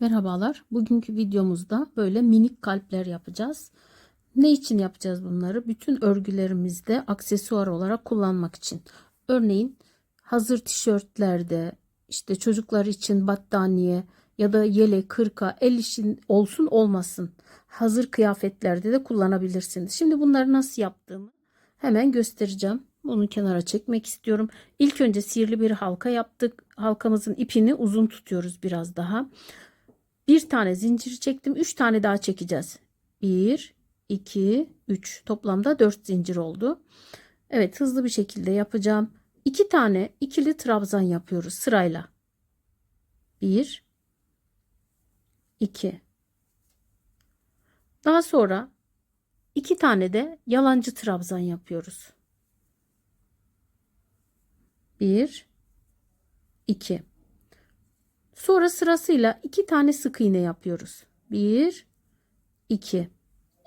Merhabalar. Bugünkü videomuzda böyle minik kalpler yapacağız. Ne için yapacağız bunları? Bütün örgülerimizde aksesuar olarak kullanmak için. Örneğin hazır tişörtlerde, işte çocuklar için battaniye ya da yelek, kırka, el işin olsun olmasın. Hazır kıyafetlerde de kullanabilirsiniz. Şimdi bunları nasıl yaptığımı hemen göstereceğim. Bunu kenara çekmek istiyorum. İlk önce sihirli bir halka yaptık. Halkamızın ipini uzun tutuyoruz biraz daha. Bir tane zincir çektim. Üç tane daha çekeceğiz. Bir, iki, üç. Toplamda dört zincir oldu. Evet hızlı bir şekilde yapacağım. İki tane ikili trabzan yapıyoruz sırayla. Bir, iki. Daha sonra iki tane de yalancı trabzan yapıyoruz. Bir, iki. Sonra sırasıyla iki tane sık iğne yapıyoruz. Bir, iki.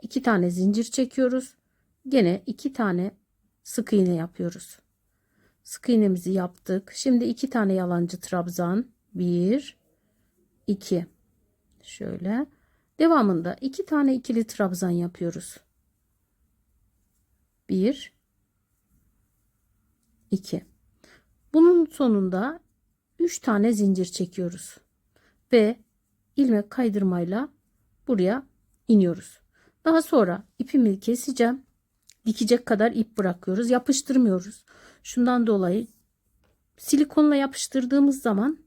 İki tane zincir çekiyoruz. Gene iki tane sık iğne yapıyoruz. Sık iğnemizi yaptık. Şimdi iki tane yalancı trabzan. Bir, iki. Şöyle. Devamında iki tane ikili trabzan yapıyoruz. Bir, iki. Bunun sonunda 3 tane zincir çekiyoruz. Ve ilmek kaydırmayla buraya iniyoruz. Daha sonra ipimi keseceğim. Dikecek kadar ip bırakıyoruz. Yapıştırmıyoruz. Şundan dolayı silikonla yapıştırdığımız zaman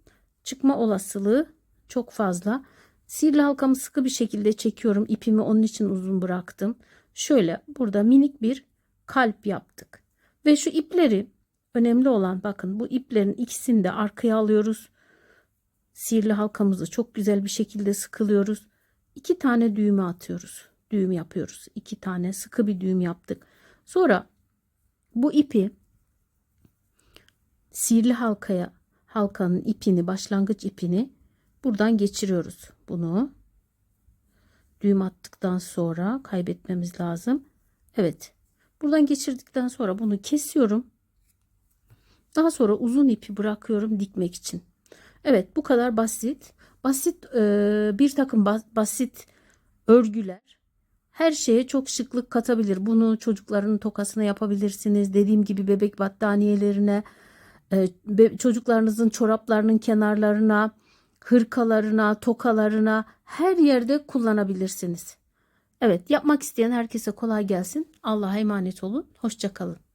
çıkma olasılığı çok fazla. Sihirli halkamı sıkı bir şekilde çekiyorum. İpimi onun için uzun bıraktım. Şöyle burada minik bir kalp yaptık. Ve şu ipleri Önemli olan bakın bu iplerin ikisini de arkaya alıyoruz. Sihirli halkamızı çok güzel bir şekilde sıkılıyoruz. İki tane düğme atıyoruz. Düğüm yapıyoruz. İki tane sıkı bir düğüm yaptık. Sonra bu ipi sihirli halkaya halkanın ipini başlangıç ipini buradan geçiriyoruz. Bunu düğüm attıktan sonra kaybetmemiz lazım. Evet. Buradan geçirdikten sonra bunu kesiyorum. Daha sonra uzun ipi bırakıyorum dikmek için. Evet bu kadar basit. Basit e, bir takım basit örgüler her şeye çok şıklık katabilir. Bunu çocukların tokasına yapabilirsiniz. Dediğim gibi bebek battaniyelerine, e, çocuklarınızın çoraplarının kenarlarına, hırkalarına, tokalarına her yerde kullanabilirsiniz. Evet yapmak isteyen herkese kolay gelsin. Allah'a emanet olun. Hoşçakalın.